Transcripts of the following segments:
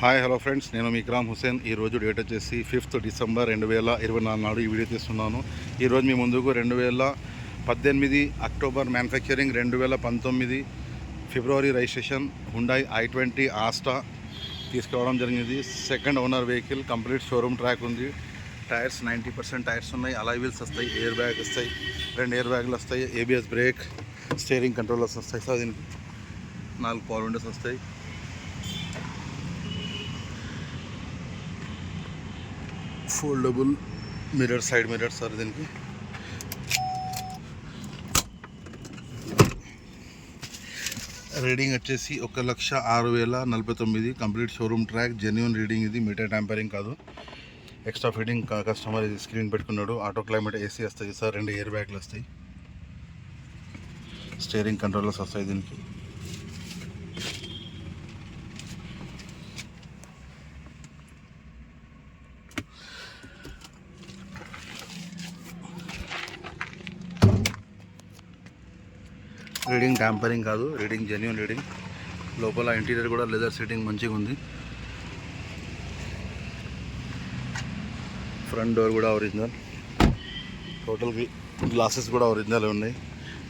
Hi hello friends. నేను మీ ఇక్రామ్ హుసేన్ ఈ రోజు డేట్ వచ్చేసి ఫిఫ్త్ డిసెంబర్ రెండు వేల ఇరవై నాలుగు నాడు ఈ వీడియో తీస్తున్నాను. ఈరోజు మీ ముందుకు రెండు వేల పద్దెనిమిది అక్టోబర్ మ్యానుఫ్యాక్చరింగ్ రెండు వేల పంతొమ్మిది ఫిబ్రవరి registration Hyundai I twenty Asta తీసుకురావడం జరిగింది. Second owner vehicle complete showroom track ఉంది. టైర్స్ నైంటీ పర్సెంట్ టైర్స్ ఉన్నాయి. అలా వీల్స్ వస్తాయి ఎయిర్ బ్యాగ్ వస్తాయి రెండు ఎయిర్ బ్యాగులు వస్తాయి ఏబిఎస్ బ్రేక్ స్టీరింగ్ కంట్రోలర్స్ వస్తాయి. సార్ దీనికి నాలుగు పవర్ విండోస్ వస్తాయి. Foldable mirror side mirror sir దీనికి. రీడింగ్ వచ్చేసి ఒక లక్ష ఆరు వేల నలభై తొమ్మిది. Complete showroom track genuine reading ఇది మీటర్ ట్యాంపరింగ్ కాదు. ఎక్స్ట్రా ఫిట్టింగ్ కస్టమర్ ఇది స్క్రీన్ పెట్టుకున్నాడు. ఆటో క్లైమేట్ ఏసీ వస్తాయి సార్ రెండు ఎయిర్ బ్యాగ్లు వస్తాయి. స్టీరింగ్ కంట్రోలర్స్ వస్తాయి దీనికి. రీడింగ్ ట్యాంపరింగ్ కాదు రీడింగ్ జెన్యున్ రీడింగ్. లోపల ఇంటీరియర్ కూడా లెదర్ సీటింగ్ మంచిగా ఉంది. ఫ్రంట్ డోర్ కూడా ఒరిజినల్ టోటల్ గ్లాసెస్ కూడా ఒరిజినల్ ఉన్నాయి.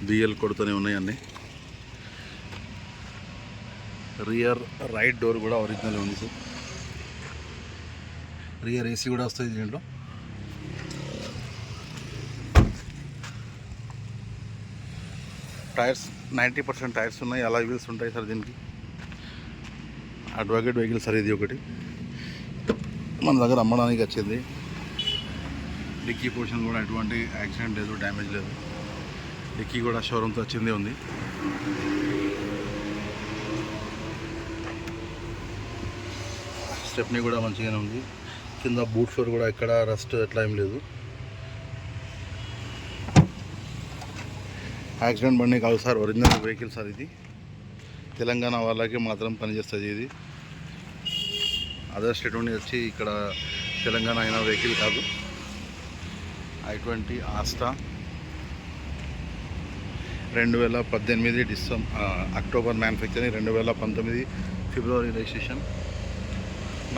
బిఎల్ కొడుతూనే ఉన్నాయి అన్నీ. రియర్ రైట్ డోర్ కూడా ఒరిజినల్ ఉంది సార్ రియర్ ఏసీ కూడా వస్తుంది దీంట్లో. టైర్స్ నైంటీ పర్సెంట్ టైర్స్ ఉన్నాయి. అలా వీల్స్ ఉంటాయి సార్ దీనికి. అడ్వకేట్ వెహికల్ సార్ ఇది ఒకటి. మన దగ్గర అమ్మడానికి వచ్చింది. డిక్కీ పోర్షన్ కూడా ఎటువంటి యాక్సిడెంట్ లేదు డ్యామేజ్ లేదు. డిక్కీ కూడా షోరూమ్తో వచ్చిందే ఉంది. స్టెప్ని కూడా మంచిగానే ఉంది. కింద బూట్ ఫ్లోర్ కూడా ఎక్కడ రస్ట్ ఎట్లా ఏం లేదు. యాక్సిడెంట్ బండి కాదు సార్ ఒరిజినల్ వెహికల్ సార్ ఇది. తెలంగాణ వాళ్ళకి మాత్రం పనిచేస్తుంది ఇది. అదర్ స్టేట్ నుండి వచ్చి ఇక్కడ తెలంగాణ అయిన వెహికల్ కాదు. ఐ ట్వంటీ ఆస్టా రెండు వేల పద్దెనిమిది డిసెం అక్టోబర్ మ్యానుఫ్యాక్చరింగ్ రెండు వేల పంతొమ్మిది ఫిబ్రవరి రిజిస్ట్రేషన్.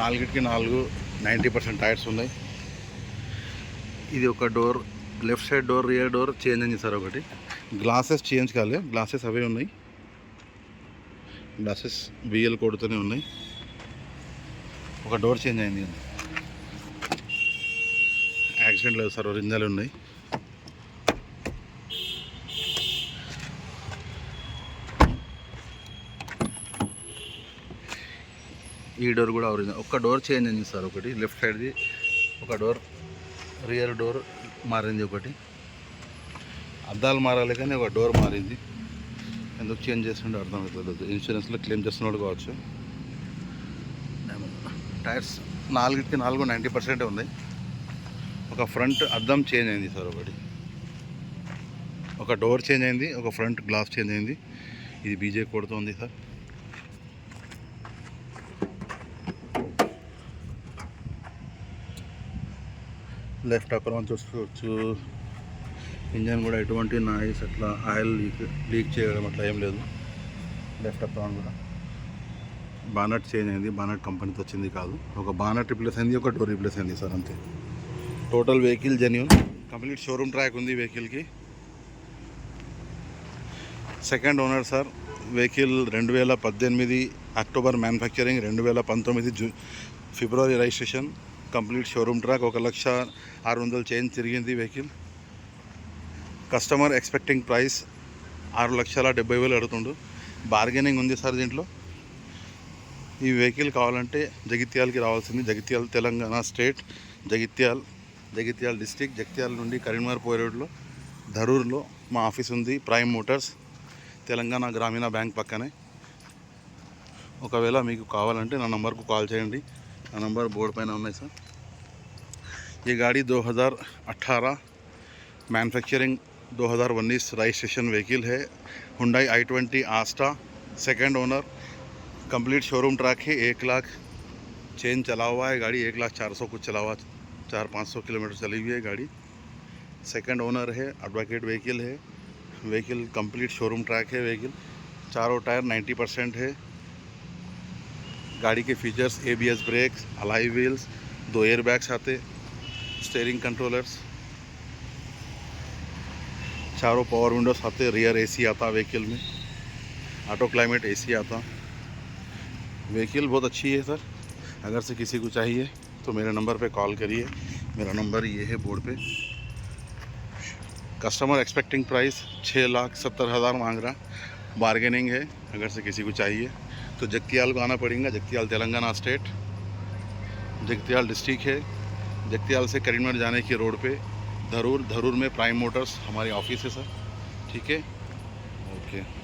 నాలుగిటికి నాలుగు నైంటీ పర్సెంట్ టైర్స్ ఉన్నాయి. ఇది ఒక door left side door rear door change అయింది సార్ ఒకటి. గ్లాసెస్ చేంజ్ కాలే. గ్లాసెస్ అవే ఉన్నాయి. గ్లాసెస్ బిఎల్ కొడుతూనే ఉన్నాయి. ఒక డోర్ చేంజ్ అయింది యాక్సిడెంట్ లేదు సార్ ఒరిజినల్ ఉన్నాయి. ఈ డోర్ కూడా ఒరిజినల్ ఒక డోర్ చేంజ్ అయింది సార్ ఒకటి. లెఫ్ట్ సైడ్ది ఒక డోర్ రియర్ డోర్ మారింది ఒకటి. అద్దాలు మారాలి కానీ ఒక డోర్ మారింది. ఎందుకు చేంజ్ చేస్తుండే అర్థం అవుతుంది ఇన్సూరెన్స్లో క్లెయిమ్ చేస్తున్నాడు కావచ్చు. టైర్స్ నాలుగుకి నాలుగు నైంటీ పర్సెంట్ ఉంది. ఒక ఫ్రంట్ అద్దం చేంజ్ అయింది సార్ ఒకటి. ఒక డోర్ చేంజ్ అయింది ఒక ఫ్రంట్ గ్లాస్ చేంజ్ అయింది. ఇది బీజే కొడుతుంది సార్. లెఫ్ట్ అక్కడ చూసుకోవచ్చు. ఇంజన్ కూడా ఎటువంటి నాయిస్ అట్లా ఆయిల్ లీక్ లీక్ చేయడం అట్లా ఏం లేదు. లెఫ్ట్ అప్ కూడా. బానట్ చేంజ్ అయింది బానట్ కంపెనీతో వచ్చింది కాదు. ఒక బానట్ రిప్లేస్ అయింది ఒక డోర్ రిప్లేస్ అయింది సార్ అంతే. Total vehicle genuine complete showroom track ఉంది వెహికల్కి సెకండ్ ఓనర్ సార్ వెహికల్ రెండు వేల పద్దెనిమిది అక్టోబర్ మ్యానుఫ్యాక్చరింగ్ రెండు వేల పంతొమ్మిది జూ ఫిబ్రవరి రిజిస్ట్రేషన్ కంప్లీట్ షోరూమ్ ట్రాక్ ఒక లక్ష ఆరు వందలు చేంజ్ తిరిగింది వెహికల్ కస్టమర్ ఎక్స్పెక్టింగ్ ప్రైస్ ఆరు లక్షల డెబ్బై వేలు అడుగుతుండు బార్గెనింగ్ ఉంది సార్ దీంట్లో ఈ వెహికల్ కావాలంటే జగిత్యాలకి రావాల్సింది జగిత్యాల తెలంగాణ స్టేట్ జగిత్యాల్ జగిత్యాల డిస్టిక్ జగిత్యాల నుండి కరీంనగర్ పోయే రోడ్లో ధరూర్లో మా ఆఫీస్ ఉంది ప్రైమ్ మోటార్స్ తెలంగాణ గ్రామీణ బ్యాంక్ పక్కనే ఒకవేళ మీకు కావాలంటే నా నంబర్కు కాల్ చేయండి నా నంబర్ బోర్డు పైన ఉన్నాయి సార్ ये गाड़ी 2018 मैन्युफैक्चरिंग 2019 रजिस्ट्रेशन व्हीकल है। Hyundai i twenty Asta second owner complete showroom track है। एक लाख चेन चला हुआ है गाड़ी। एक लाख चार सौ कुछ चला हुआ, चार पाँच सौ किलोमीटर चली हुई है गाड़ी। सेकेंड ओनर है एडवोकेट व्हीकल है। व्हीकल कंप्लीट शोरूम ट्रैक है व्हीकल चारों टायर 90 परसेंट है। गाड़ी के features ABS brakes alloy wheels दो एयर बैग्स आते स्टेयरिंग कंट्रोलर्स चारों पावर विंडोज़ आते रियर एसी आता व्हीकल में। ऑटो क्लाइमेट एसी आता। व्हीकल बहुत अच्छी है सर अगर से किसी को चाहिए तो मेरे नंबर पे कॉल करिए। मेरा नंबर ये है बोर्ड पे। कस्टमर एक्सपेक्टिंग प्राइस छः लाख सत्तर हज़ार मांग रहा। बार्गेनिंग है, अगर से किसी को चाहिए। तो जगतियाल को आना पड़ेगा, जगतियाल तेलंगाना स्टेट जगतियाल डिस्ट्रिक्ट है। जगतियाल से करीमगढ़ जाने की रोड पे। धरूर धरूर में प्राइम मोटर्स हमारी ऑफ़िस है। सर ठीक है? ओके